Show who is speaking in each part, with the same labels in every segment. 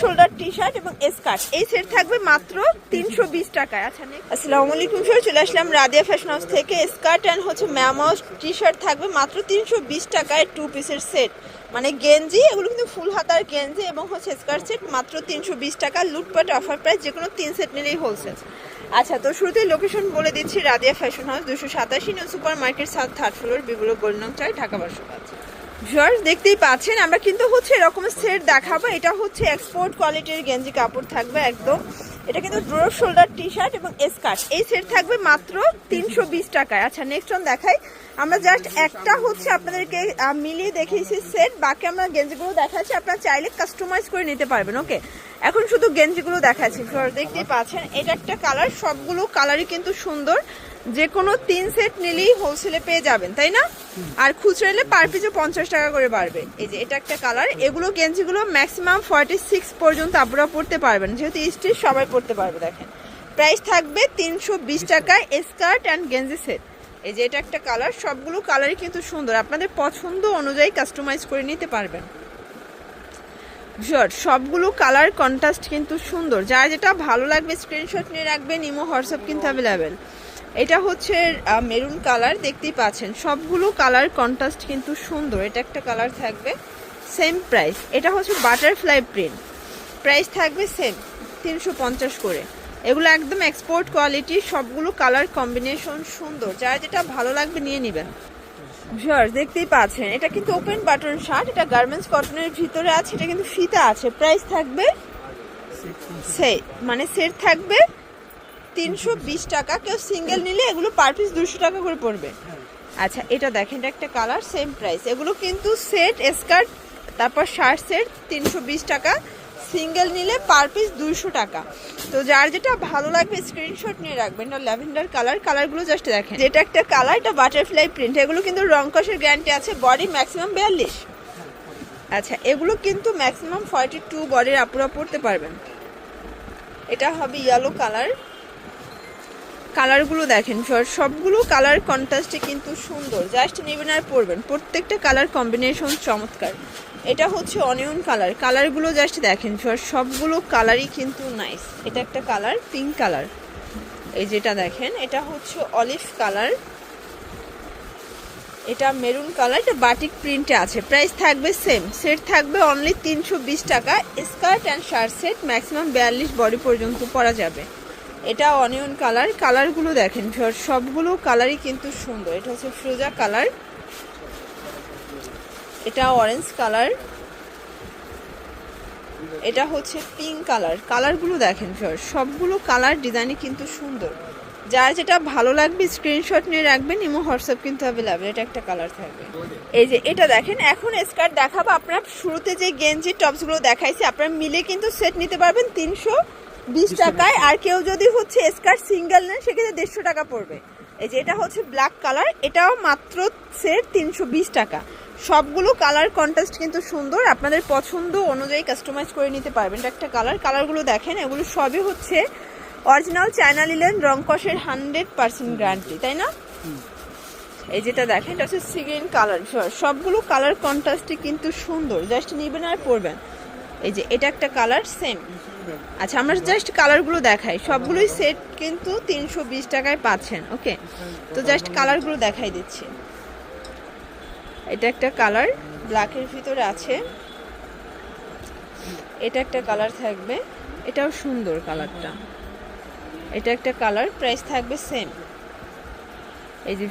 Speaker 1: Shoulder T shirt এবং skirt এই set থাকবে মাত্র তিনশো বিশ টাকায়। আচ্ছা। আসসালামু আলাইকুম স্যার চলে আসলাম রাদিয়া ফ্যাশন হাউস থেকে। স্কার্ট অ্যান্ড হচ্ছে ম্যামাউস টি শার্ট থাকবে মাত্র তিনশো বিশ টাকায় টু পিসের সেট। মানে গেঞ্জি, এগুলো কিন্তু ফুল হাতার গেঞ্জি এবং হচ্ছে স্কার্ট সেট মাত্র তিনশো বিশ টাকা। লুটপাট অফার প্রাইস যে কোনো তিন সেট নিলেই হোলসেল আচ্ছা তো শুরুতেই লোকেশন বলে দিচ্ছি রাদিয়া ফ্যাশন হাউস দুশো সাতাশি new super market south third floor বিগুলো গোল্ডনং চাই ঢাকা পাঁচ ভিউয়ার্স, দেখতেই পাচ্ছেন, আমরা কিন্তু হচ্ছে এরকম সেট দেখাবো। এটা হচ্ছে এক্সপোর্ট কোয়ালিটির গেঞ্জি কাপড় থাকবে একদম। এটা কিন্তু ড্রোর শোল্ডার টি শার্ট এবং স্কার্ট এই সেট থাকবে মাত্র তিনশো বিশ টাকায়। আচ্ছা নেক্সট অন দেখাই। আমরা জাস্ট একটা হচ্ছে আপনাদেরকে মিলিয়ে দেখিয়েছি সেট। বাকি আমরা গেঞ্জিগুলো দেখাচ্ছি। আপনারা চাইলে কাস্টমাইজ করে নিতে পারবেন ওকে এখন শুধু গেঞ্জিগুলো দেখাচ্ছি। দেখতেই পাচ্ছেন, এটা একটা কালার সবগুলো কালারই কিন্তু সুন্দর। যে কোনো তিন সেট নিলেই হোলসেলে পেয়ে যাবেন, তাই না? আর খুচরা নিলে পার পিছু পঞ্চাশ টাকা করে বাড়বে। এই যে এটা একটা কালার এগুলো গেঞ্জিগুলো ম্যাক্সিমাম ফর্টি সিক্স পর্যন্ত আপনারা পড়তে পারবেন। যেহেতু স্টিচ সবাই পড়তে পারবে, দেখেন। প্রাইস থাকবে তিনশো বিশ টাকায় স্কার্ট অ্যান্ড গেঞ্জি সেট এই যে এটা একটা কালার সবগুলো কালারই কিন্তু সুন্দর। আপনাদের পছন্দ অনুযায়ী কাস্টমাইজ করে নিতে পারবেন। শিওর সবগুলো কালার কন্ট্রাস্ট কিন্তু সুন্দর। যার যেটা ভালো লাগবে স্ক্রিনশট নিয়ে রাখবেন, ইমো, হোয়াটসঅ্যাপ কিন্তু অ্যাভেলেবেল এটা হচ্ছে মেরুন কালার দেখতেই পাচ্ছেন। সবগুলো কালার কন্ট্রাস্ট কিন্তু সুন্দর। এটা একটা কালার থাকবে সেম প্রাইস এটা হচ্ছে বাটারফ্লাই প্রিন্ট প্রাইস থাকবে সেম তিনশো পঞ্চাশ করে। এগুলো একদম এক্সপোর্ট কোয়ালিটি সবগুলো কালার কম্বিনেশন সুন্দর। যার যেটা ভালো লাগবে নিয়ে নেবেন। ভিউয়ার্স দেখতেই পাচ্ছেন এটা কিন্তু ওপেন বাটন শার্ট এটা গার্মেন্টস কটনের ভিতরে আছে এটা কিন্তু ফিতা আছে। প্রাইস থাকবে সেট মানে সেট থাকবে তিনশো বিশ টাকা। কেউ সিঙ্গেল নিলে এগুলো পার পিস দুশো টাকা করে পড়বে। আচ্ছা এটা দেখেন, এটা একটা কালার সেম প্রাইস এগুলো কিন্তু সেট স্কার্ট তারপর শার্ট সেট তিনশো বিশ টাকা। সিঙ্গেল নিলে পার পিস দুইশো টাকা। তো যার যেটা ভালো লাগবে স্ক্রিনশট নিয়ে রাখবেন। না ল্যাভেন্ডার কালার কালারগুলো জাস্ট দেখেন। যেটা একটা কালার এটা বাটারফ্লাই প্রিন্ট এগুলো কিন্তু রং কষের গ্যারান্টি আছে বডি ম্যাক্সিমাম বিয়াল্লিশ। আচ্ছা এগুলো কিন্তু ম্যাক্সিমাম ফর্টি টু বডির আপুরা পড়তে পারবেন। এটা হবে ইয়েলো কালার কালারগুলো দেখেন সবগুলো কালার কন্ট্রাস্টে কিন্তু সুন্দর। জাস্ট নেবেন আর পরবেন। প্রত্যেকটা কালার কম্বিনেশন চমৎকার। এটা হচ্ছে অনিয়ন কালার কালারগুলো জাস্ট দেখেন সবগুলো কালারই কিন্তু নাইস এটা একটা কালার পিঙ্ক কালার এই যেটা দেখেন, এটা হচ্ছে অলিভ কালার এটা মেরুন কালার এটা বাটিক প্রিন্টে আছে। প্রাইস থাকবে সেম সেট থাকবে অনলি তিনশো বিশ টাকা। Skirt and shirt set maximum বিয়াল্লিশ বডি পর্যন্ত পরা যাবে। এটা অনিয়ন কালার কালারগুলো দেখেন সবগুলো কালারই কিন্তু সুন্দর। এটা হচ্ছে ফ্রোজা কালার এটা অরেঞ্জ কালার এটা হচ্ছে পিঙ্ক কালার কালারগুলো দেখেন সর সবগুলো কালার ডিজাইনই কিন্তু সুন্দর। যার যেটা ভালো লাগবে স্ক্রিনশট নিয়ে রাখবেন, ইমো, হোয়াটসঅ্যাপ কিন্তু অ্যাভেলেবেল এটা একটা কালার থাকবে। এই যে এটা দেখেন, এখন স্কার্ট দেখাবো, আপনার শুরুতে যে গেঞ্জি টপসগুলো দেখাইছি, আপনারা মিলে কিন্তু সেট নিতে পারবেন তিনশো বিশ টাকায় আর কেউ যদি হচ্ছে স্কার্ট সিঙ্গেল নেন সেক্ষেত্রে দেড়শো টাকা পড়বে। এই যে এটা হচ্ছে ব্ল্যাক কালার এটাও মাত্র সেট তিনশো বিশ টাকা। সবগুলো কালার কন্ট্রাস্ট কিন্তু সুন্দর আপনাদের পছন্দ অনুযায়ী কাস্টমাইজ করে নিতে পারবেন। এটা একটা কালার কালারগুলো দেখেন এগুলো সবই হচ্ছে অরিজিনাল চায়না লিলেন রং কষের হান্ড্রেড পার্সেন্ট গ্যারান্টি তাই না? এই যেটা দেখেন এটা হচ্ছে সিগ্রিন কালার সবগুলো কালার কন্ট্রাস্টে কিন্তু সুন্দর জাস্ট নিবেন আর পরবেন। এই যে, এটা একটা কালার সেম আচ্ছা আমরা জাস্ট কালারগুলো দেখাই। সবগুলোই সেট কিন্তু তিনশো বিশ টাকায় পাচ্ছেন ওকে তো জাস্ট কালারগুলো দেখাই দিচ্ছি। এটা একটা কালার ব্ল্যাকের ভিতরে আছে। এটা একটা কালার থাকবে, এটাও সুন্দর কালারটা এটা একটা কালার প্রাইস থাকবে সেম এই যে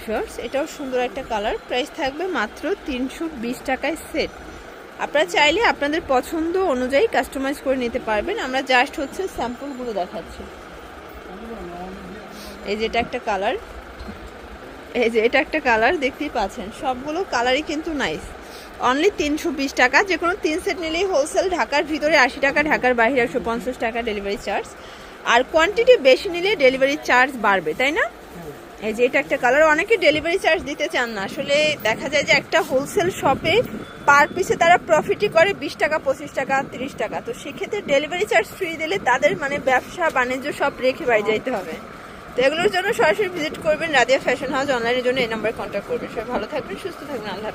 Speaker 1: এটাও সুন্দর একটা কালার প্রাইস থাকবে মাত্র তিনশো বিশ টাকায় সেট আপনারা চাইলে আপনাদের পছন্দ অনুযায়ী কাস্টমাইজ করে নিতে পারবেন। আমরা জাস্ট হচ্ছে স্যাম্পলগুলো দেখাচ্ছি। এই যে এটা একটা কালার এই যে এটা একটা কালার দেখতেই পাচ্ছেন। সবগুলো কালারই কিন্তু নাইস অনলি তিনশো বিশ টাকা। যে কোনো তিন সেট নিলেই হোলসেল ঢাকার ভিতরে আশি টাকা, ঢাকার বাইরে একশো পঞ্চাশ টাকা ডেলিভারি চার্জ আর কোয়ান্টিটি বেশি নিলে ডেলিভারি চার্জ বাড়বে, তাই না? এই যে এটা একটা কালার অনেকে ডেলিভারি চার্জ দিতে চান না। আসলে দেখা যায় যে একটা হোলসেল শপে পার পিসে তারা প্রফিটই করে বিশ টাকা, পঁচিশ টাকা, তিরিশ টাকা। তো সেক্ষেত্রে ডেলিভারি চার্জ ফ্রি দিলে তাদের মানে ব্যবসা, বাণিজ্য সব রেখে বাড়ি যাইতে হবে। তো এগুলোর জন্য সরাসরি ভিজিট করবেন রাদিয়া ফ্যাশন হাউস অনলাইনের জন্য এই নাম্বারে কন্ট্যাক্ট করবেন। সবাই ভালো থাকবেন, সুস্থ থাকবেন, আল্লাহ।